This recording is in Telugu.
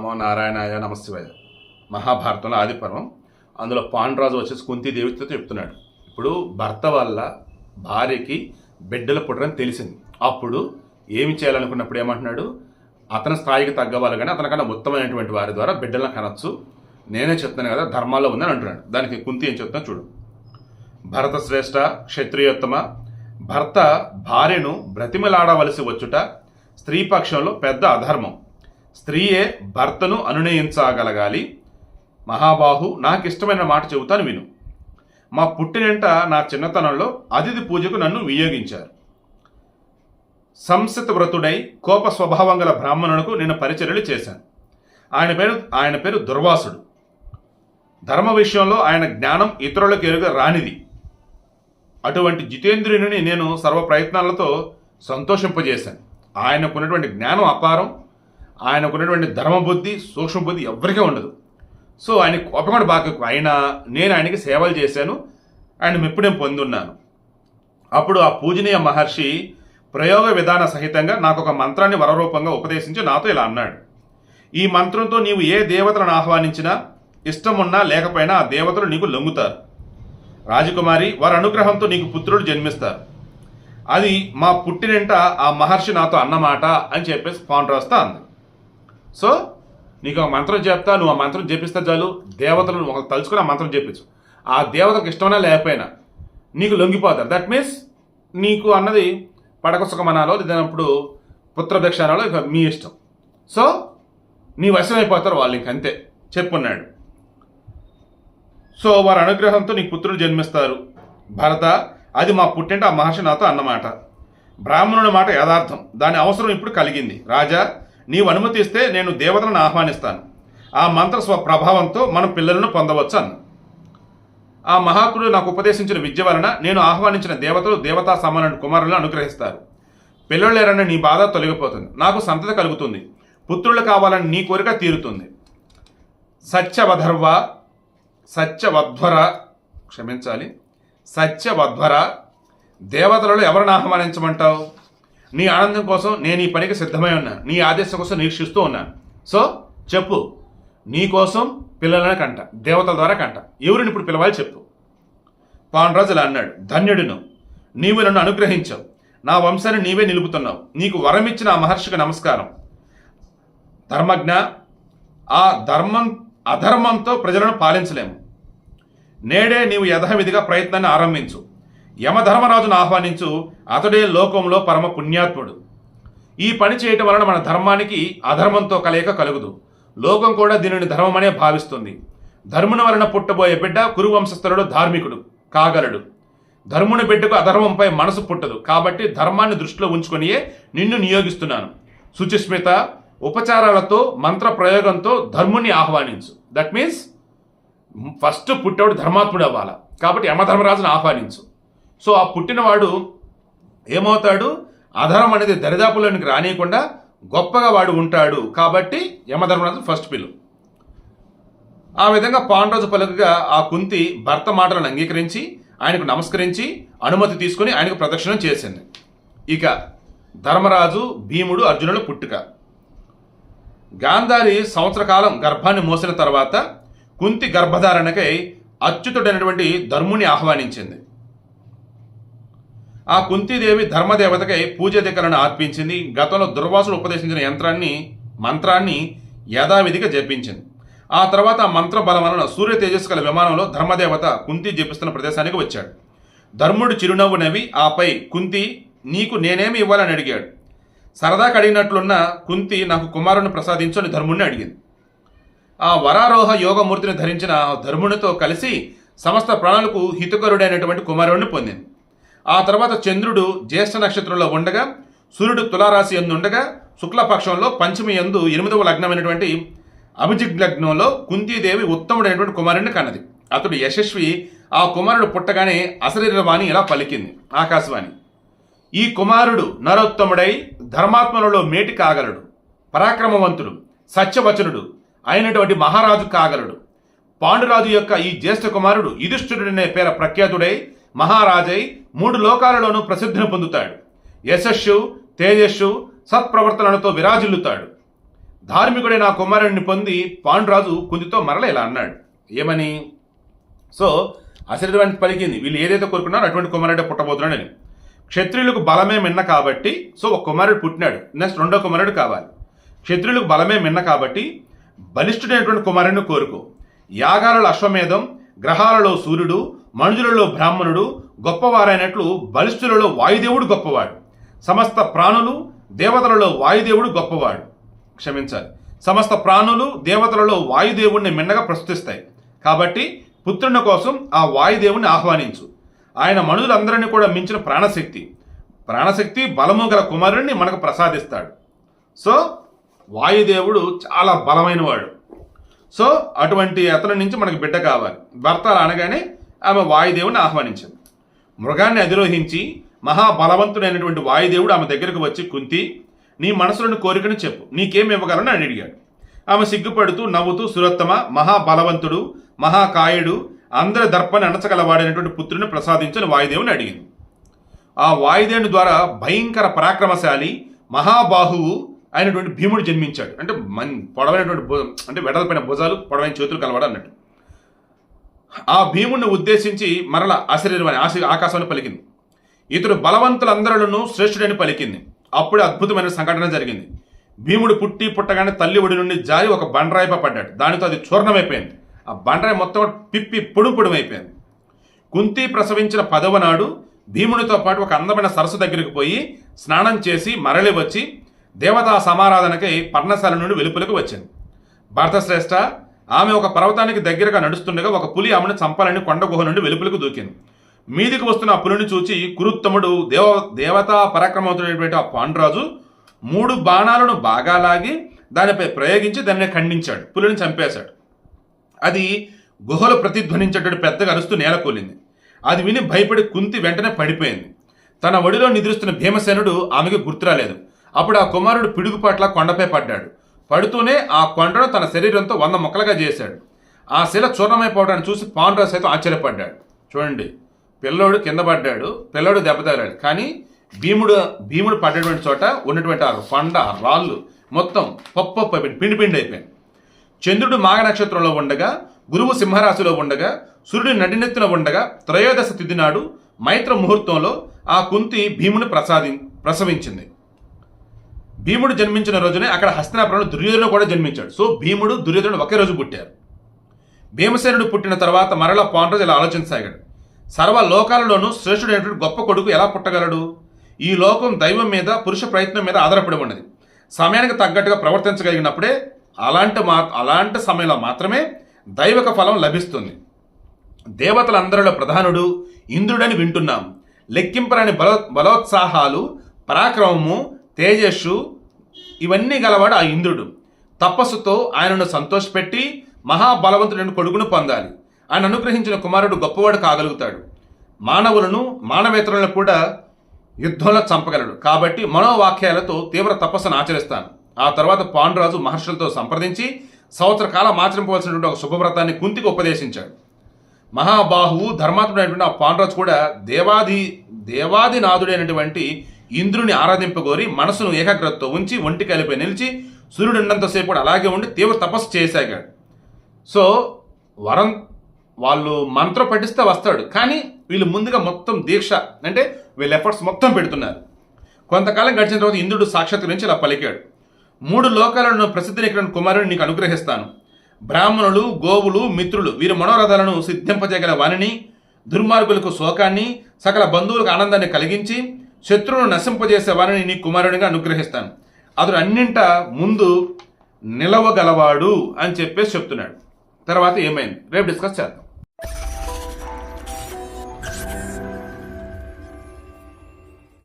నమో నారాయణాయ నమశివాయ మహాభారతంలో ఆది పర్వం అందులో పాండురాజు వచ్చేసి కుంతిదేవితో చెప్తున్నాడు. ఇప్పుడు భర్త వల్ల భార్యకి బిడ్డలు పుట్టడం తెలిసింది. అప్పుడు ఏమి చేయాలనుకున్నప్పుడు ఏమంటున్నాడు? అతని స్థాయికి తగ్గవాలి కానీ అతనికన్నా ఉత్తమైనటువంటి వారి ద్వారా బిడ్డలను కనొచ్చు. నేనే చెప్తున్నాను కదా ధర్మాల్లో ఉందని అంటున్నాడు. దానికి కుంతి ఏం చెప్తున్నా చూడు. భరత శ్రేష్ఠ క్షత్రియోత్తమ. భర్త భార్యను బ్రతిమలాడవలసి వచ్చుట స్త్రీపక్షంలో పెద్ద అధర్మం. స్త్రీయే భర్తను అనునయించగలగాలి. మహాబాహు నాకు ఇష్టమైన మాట చెబుతాను విను. మా పుట్టినంట నా చిన్నతనంలో అతిథి పూజకు నన్ను వినియోగించారు. సంస్కృత వ్రతుడై కోప స్వభావం గల బ్రాహ్మణులకు నేను పరిచర్యలు చేశాను. ఆయన పేరు ఆయన పేరు దుర్వాసుడు. ధర్మ విషయంలో ఆయన జ్ఞానం ఇతరులకు ఎరుగ రానిది. అటువంటి జితేంద్రుని నేను సర్వ ప్రయత్నాలతో సంతోషింపజేశాను. ఆయనకున్నటువంటి జ్ఞానం అపారం. ఆయనకున్నటువంటి ధర్మబుద్ధి సూక్ష్మబుద్ధి ఎవరికీ ఉండదు. సో ఆయన కోపం కూడా బాగా అయినా నేను ఆయనకి సేవలు చేశాను ఆయన మెప్పుడేం పొందున్నాను. అప్పుడు ఆ పూజనీయ మహర్షి ప్రయోగ విధాన సహితంగా నాకు ఒక మంత్రాన్ని వరరూపంగా ఉపదేశించి నాతో ఇలా అన్నాడు. ఈ మంత్రంతో నీవు ఏ దేవతలను ఆహ్వానించినా ఇష్టమున్నా లేకపోయినా ఆ దేవతలు నీకు లొంగుతారు. రాజకుమారి వారి అనుగ్రహంతో నీకు పుత్రుడు జన్మిస్తారు. అది మా పుట్టినంట ఆ మహర్షి నాతో అన్నమాట అని చెప్పేసి పాండ్రాస్తా అంది. సో నీకు ఒక మంత్రం చెప్తా నువ్వు ఆ మంత్రం చెప్పిస్తే చాలు. దేవతలు ఒక తలుచుకుని ఆ మంత్రం చెప్పించు ఆ దేవతకు ఇష్టమైనా లేకపోయినా నీకు లొంగిపోతారు దట్ మీన్స్ నీకు అన్నది పడక సుఖమనాలో లేదన్నప్పుడు పుత్రదక్షిణాలో ఇక మీ ఇష్టం. సో నీ వశం అయిపోతారు వాళ్ళు ఇంకంతే చెప్పున్నాడు. సో వారి అనుగ్రహంతో నీకు పుత్రుడు జన్మిస్తారు. భరత అది మా పుట్టింటి ఆ మహర్షి నాతో అన్నమాట. బ్రాహ్మణుడి మాట యథార్థం. దాని అవసరం ఇప్పుడు కలిగింది. రాజా నీవు అనుమతిస్తే నేను దేవతలను ఆహ్వానిస్తాను. ఆ మంత్ర స్వ ప్రభావంతో మనం పిల్లలను పొందవచ్చు అన్న ఆ మహాత్ముడు నాకు ఉపదేశించిన విద్య వలన నేను ఆహ్వానించిన దేవతలు దేవతా సమానుడు కుమారులను అనుగ్రహిస్తారు. పిల్లలు లేరన్న నీ బాధ తొలగిపోతుంది. నాకు సంతత కలుగుతుంది. పుత్రులు కావాలని నీ కోరిక తీరుతుంది. సత్యవధర్వ సత్యవధ్వర క్షమించాలి సత్యవధ్వర దేవతలలో ఎవరిని ఆహ్వానించమంటావు? నీ ఆనందం కోసం నేను ఈ పనికి సిద్ధమై ఉన్నాను నీ ఆదేశం కోసం నిరీక్షిస్తూ ఉన్నాను సో చెప్పు. నీ కోసం పిల్లలను కంట దేవతల ద్వారా కంట. ఎవరిని ఇప్పుడు పిలవాలి చెప్పు. పాండ్రాజు ఇలా అన్నాడు. ధన్యుడును. నీవు నన్ను అనుగ్రహించావు. నా వంశాన్ని నీవే నిలుపుతున్నావు. నీకు వరం ఇచ్చిన ఆ మహర్షికి నమస్కారం. ధర్మజ్ఞ ఆ ధర్మం అధర్మంతో ప్రజలను పాలించలేము. నేడే నీవు యథావిధిగా ప్రయత్నాన్ని ఆరంభించు. యమధర్మరాజును ఆహ్వానించు అతడే లోకంలో పరమ పుణ్యాత్ముడు. ఈ పని చేయటం వలన మన ధర్మానికి అధర్మంతో కలయిక కలుగుదు. లోకం కూడా దీనిని ధర్మమనే భావిస్తుంది. ధర్ముని వలన పుట్టబోయే బిడ్డ కురువంశస్థుడు ధార్మికుడు కాగలడు. ధర్ముని బిడ్డకు అధర్మంపై మనసు పుట్టదు. కాబట్టి ధర్మాన్ని దృష్టిలో ఉంచుకొనియే నిన్ను నియోగిస్తున్నాను. శుచిస్మిత ఉపచారాలతో మంత్ర ప్రయోగంతో ధర్ముని ఆహ్వానించు. దట్ మీన్స్ ఫస్ట్ పుట్టాడు ధర్మాత్ముడు అవ్వాల. కాబట్టి యమధర్మరాజును ఆహ్వానించు. సో ఆ పుట్టినవాడు ఏమవుతాడు? అధరం అనేది దరిదాపులోనికి రానియకుండా గొప్పగా వాడు ఉంటాడు. కాబట్టి యమధర్మరాజు ఫస్ట్ పిలు. ఆ విధంగా పాండ్రోజు పలుకగా ఆ కుంతి భర్త మాటలను అంగీకరించి ఆయనకు నమస్కరించి అనుమతి తీసుకుని ఆయనకు ప్రదక్షిణం చేసింది. ఇక ధర్మరాజు భీముడు అర్జునుడు పుట్టుక. గాంధారి సంవత్సర కాలం గర్భాన్ని మోసిన తర్వాత కుంతి గర్భధారణకై అచ్యుతుడైనటువంటి ధర్ముని ఆహ్వానించింది. ఆ కుంతీదేవి ధర్మదేవతకై పూజ దగ్గరను అర్పించింది. గతంలో దుర్వాసుడు ఉపదేశించిన యంత్రాన్ని మంత్రాన్ని యథావిధిగా జపించింది. ఆ తర్వాత మంత్ర బలం వలన సూర్య తేజస్సు గల విమానంలో ధర్మదేవత కుంతి జపిస్తున్న ప్రదేశానికి వచ్చాడు. ధర్ముడు చిరునవ్వు నవ్వి ఆపై కుంతి నీకు నేనేమి ఇవ్వాలని అడిగాడు. సరదాకి అడిగినట్లున్న కుంతి నాకు కుమారుని ప్రసాదించని ధర్ముడిని అడిగింది. ఆ వరారోహ యోగమూర్తిని ధరించిన ధర్మునితో కలిసి సమస్త ప్రాణులకు హితకరుడైనటువంటి కుమారుడిని పొందింది. ఆ తర్వాత చంద్రుడు జ్యేష్ఠ నక్షత్రంలో ఉండగా సూర్యుడు తులారాశి ఎందు ఉండగా శుక్లపక్షంలో పంచమి ఎందు ఎనిమిదవ లగ్నమైనటువంటి అభిజిగ్ లగ్నంలో కుంతీదేవి ఉత్తముడైనటువంటి కుమారుడిని కన్నది. అతడు యశస్వి ఆ కుమారుడు పుట్టగానే అశరీరవాణి ఇలా పలికింది. ఆకాశవాణి ఈ కుమారుడు నరోత్తముడై ధర్మాత్మలలో మేటి కాగలడు పరాక్రమవంతుడు సత్యవచనుడు అయినటువంటి మహారాజు కాగలడు. పాండురాజు యొక్క ఈ జ్యేష్ఠ కుమారుడు యుధిష్ఠుడనే పేర ప్రఖ్యాతుడై మహారాజై మూడు లోకాలలోనూ ప్రసిద్ధిని పొందుతాడు. యశస్సు తేజస్సు సత్ప్రవర్తనలతో విరాజిల్లుతాడు. ధార్మికుడే నా కుమారుడిని పొంది పాండురాజు కుంతితో మరల ఇలా అన్నాడు. ఏమని? సో అశరీరవానికి పలికింది. వీళ్ళు ఏదైతే కోరుకున్నారో అటువంటి కుమారుడే పుట్టబోతున్నాడని. క్షత్రియులకు బలమే మిన్న కాబట్టి సో ఒక కుమారుడు పుట్టినాడు. నెక్స్ట్ రెండో కుమారుడు కావాలి. క్షత్రియులకు బలమే మిన్న కాబట్టి బలిష్ఠుడైనటువంటి కుమారుడిని కోరుకో. యాగాలలో అశ్వమేధం గ్రహాలలో సూర్యుడు మనుషులలో బ్రాహ్మణుడు గొప్పవారైనట్లు బలిష్ఠులలో వాయుదేవుడు గొప్పవాడు. సమస్త ప్రాణులు దేవతలలో వాయుదేవుడు గొప్పవాడు. క్షమించాలి. సమస్త ప్రాణులు దేవతలలో వాయుదేవుణ్ణి మిన్నగా ప్రస్తుతిస్తాయి. కాబట్టి పుత్రుని కోసం ఆ వాయుదేవుని ఆహ్వానించు. ఆయన మనుషులందరినీ కూడా మించిన ప్రాణశక్తి. ప్రాణశక్తి బలము గల కుమారుణ్ణి మనకు ప్రసాదిస్తాడు. సో వాయుదేవుడు చాలా బలమైనవాడు. సో అటువంటి అతని నుంచి మనకు బిడ్డ కావాలి. భర్త అనగానే ఆమె వాయుదేవుని ఆహ్వానించింది. మృగాన్ని అధిరోహించి మహాబలవంతుడైనటువంటి వాయుదేవుడు ఆమె దగ్గరకు వచ్చి కుంతి నీ మనసులోని కోరికను చెప్పు. నీకేం ఇవ్వగలను అని అడిగాడు. ఆమె సిగ్గుపడుతూ నవ్వుతూ సురత్తమ మహాబలవంతుడు మహాకాయుడు అందరి దర్పని అణచగలవాడైనటువంటి పుత్రుని ప్రసాదించని వాయుదేవుని అడిగింది. ఆ వాయుదేవుని ద్వారా భయంకర పరాక్రమశాలి మహాబాహువు అయినటువంటి భీముడు జన్మించాడు. అంటే మన్ పొడవైనటువంటి అంటే వెడలపైన భుజాలు పొడవైన చేతులు కలవాడు అన్నట్టు. ఆ భీముడిని ఉద్దేశించి మరల అశరీరమని ఆశ ఆకాశాన్ని పలికింది. ఇతడు బలవంతులందరిలోనూ శ్రేష్ఠుడని పలికింది. అప్పుడే అద్భుతమైన సంఘటన జరిగింది. భీముడు పుట్టి పుట్టగానే తల్లి ఒడి నుండి జారి ఒక బండరాయిప పడ్డాడు. దానితో అది చూర్ణమైపోయింది. ఆ బండరాయి మొత్తం పిప్పి పొడుం కుంతి ప్రసవించిన పదవ నాడు భీమునితో పాటు ఒక అందమైన సరస్సు దగ్గరికి పోయి స్నానం చేసి మరలి వచ్చి దేవతా సమారాధనకై పర్ణశాల నుండి వెలుపులకు వచ్చింది. భరతశ్రేష్ఠ ఆమె ఒక పర్వతానికి దగ్గరగా నడుస్తుండగా ఒక పులి ఆమెను చంపాలని కొండ గుహ నుండి వెలుపులకు దూకింది. మీదికి వస్తున్న ఆ పులిని చూచి కురుత్తముడు దేవ దేవతా పరాక్రమవుతున్నటువంటి ఆ పాండురాజు మూడు బాణాలను బాగా లాగి దానిపై ప్రయోగించి దాన్ని ఖండించాడు. పులిని చంపేశాడు. అది గుహలో ప్రతిధ్వనించేటట్టు పెద్దగా అరుస్తూ నేలకూలింది అది విని భయపడి కుంతి వెంటనే పడిపోయింది. తన ఒడిలో నిద్రిస్తున్న భీమసేనుడు ఆమెకు గుర్తురాలేదు. అప్పుడు ఆ కుమారుడు పిడుగుపాట్ల కొండపై పడ్డాడు. పడుతూనే ఆ కొండను తన శరీరంతో వంద మొక్కలుగా చేశాడు. ఆ శిల చూర్ణమైపోవడాన్ని చూసి పాండురాజు సైతం ఆశ్చర్యపడ్డాడు. చూడండి పిల్లోడు కింద పడ్డాడు పిల్లోడు దెబ్బతగలాడు కానీ భీముడు భీముడు పడ్డటువంటి చోట ఉన్నటువంటి ఆ కొండ రాళ్ళు మొత్తం పప్పు అయిపోయింది పిండి పిండి అయిపోయింది చంద్రుడు మాఘ నక్షత్రంలో ఉండగా గురువు సింహరాశిలో ఉండగా సూర్యుడు నడినెత్తున ఉండగా త్రయోదశ తిథి నాడు మైత్ర ముహూర్తంలో ఆ కుంతి భీముని ప్రసాది ప్రసవించింది. భీముడు జన్మించిన రోజునే అక్కడ హస్తినాపురంలో దుర్యోధనుడు కూడా జన్మించాడు. సో భీముడు దుర్యోధనుడు ఒకే రోజు పుట్టారు. భీమసేనుడు పుట్టిన తర్వాత మరలా పాండ్రజు ఇలా ఆలోచించసాగాడు. సర్వ లోకాలలోనూ శ్రేష్ఠుడైనటువంటి గొప్ప కొడుకు ఎలా పుట్టగలడు? ఈ లోకం దైవం మీద పురుష ప్రయత్నం మీద ఆధారపడి ఉన్నది. సమయానికి తగ్గట్టుగా ప్రవర్తించగలిగినప్పుడే అలాంటి మా అలాంటి సమయంలో మాత్రమే దైవక ఫలం లభిస్తుంది. దేవతలందరిలో ప్రధానుడు ఇంద్రుడని వింటున్నాం. లెక్కింపరాని బలో బలోత్సాహాలు పరాక్రమము తేజస్సు ఇవన్నీ గలవాడు ఆ ఇంద్రుడు. తపస్సుతో ఆయనను సంతోషపెట్టి మహాబలవంతుడైన కొడుకును పొందాలి. ఆయన అనుగ్రహించిన కుమారుడు గొప్పవాడు కాగలుగుతాడు. మానవులను మానవేతరులను కూడా యుద్ధంలో చంపగలడు. కాబట్టి మనోవాక్యాలతో తీవ్ర తపస్సును ఆచరిస్తాను. ఆ తర్వాత పాండురాజు మహర్షులతో సంప్రదించి సంవత్సర కాలం ఆచరింపవలసినటువంటి ఒక శుభవ్రతాన్ని కుంతికి ఉపదేశించాడు. మహాబాహువు ధర్మాత్ముడైనటువంటి ఆ పాండురాజు కూడా దేవాది దేవాదినాథుడైనటువంటి ఇంద్రుని ఆరాధింపగోరి మనసును ఏకాగ్రతతో ఉంచి ఒంటి కలిపై నిలిచి సూర్యుడు ఉన్నంతసేపు కూడా అలాగే ఉండి తీవ్ర తపస్సు చేసాగాడు సో వరం వాళ్ళు మంత్రం పఠిస్తే వస్తాడు. కానీ వీళ్ళు ముందుగా మొత్తం దీక్ష అంటే వీళ్ళ ఎఫర్ట్స్ మొత్తం పెడుతున్నారు. కొంతకాలం గడిచిన తర్వాత ఇంద్రుడు సాక్షాత్కరించి ఇలా పలికాడు. మూడు లోకాలను ప్రసిద్ధిని కుమారుని నీకు అనుగ్రహిస్తాను. బ్రాహ్మణులు గోవులు మిత్రులు వీరి మనోరథాలను సిద్ధింపజేయగల వాణిని దుర్మార్గులకు శోకాన్ని సకల బంధువులకు ఆనందాన్ని కలిగించి శత్రువును నశింపజేసే వారిని నీ కుమారునిగా అనుగ్రహిస్తాను. అతడు అన్నింట ముందు నిలవగలవాడు అని చెప్పేసి చెప్తున్నాడు. తర్వాత ఏమైంది? రేపు డిస్కస్ చేద్దాం.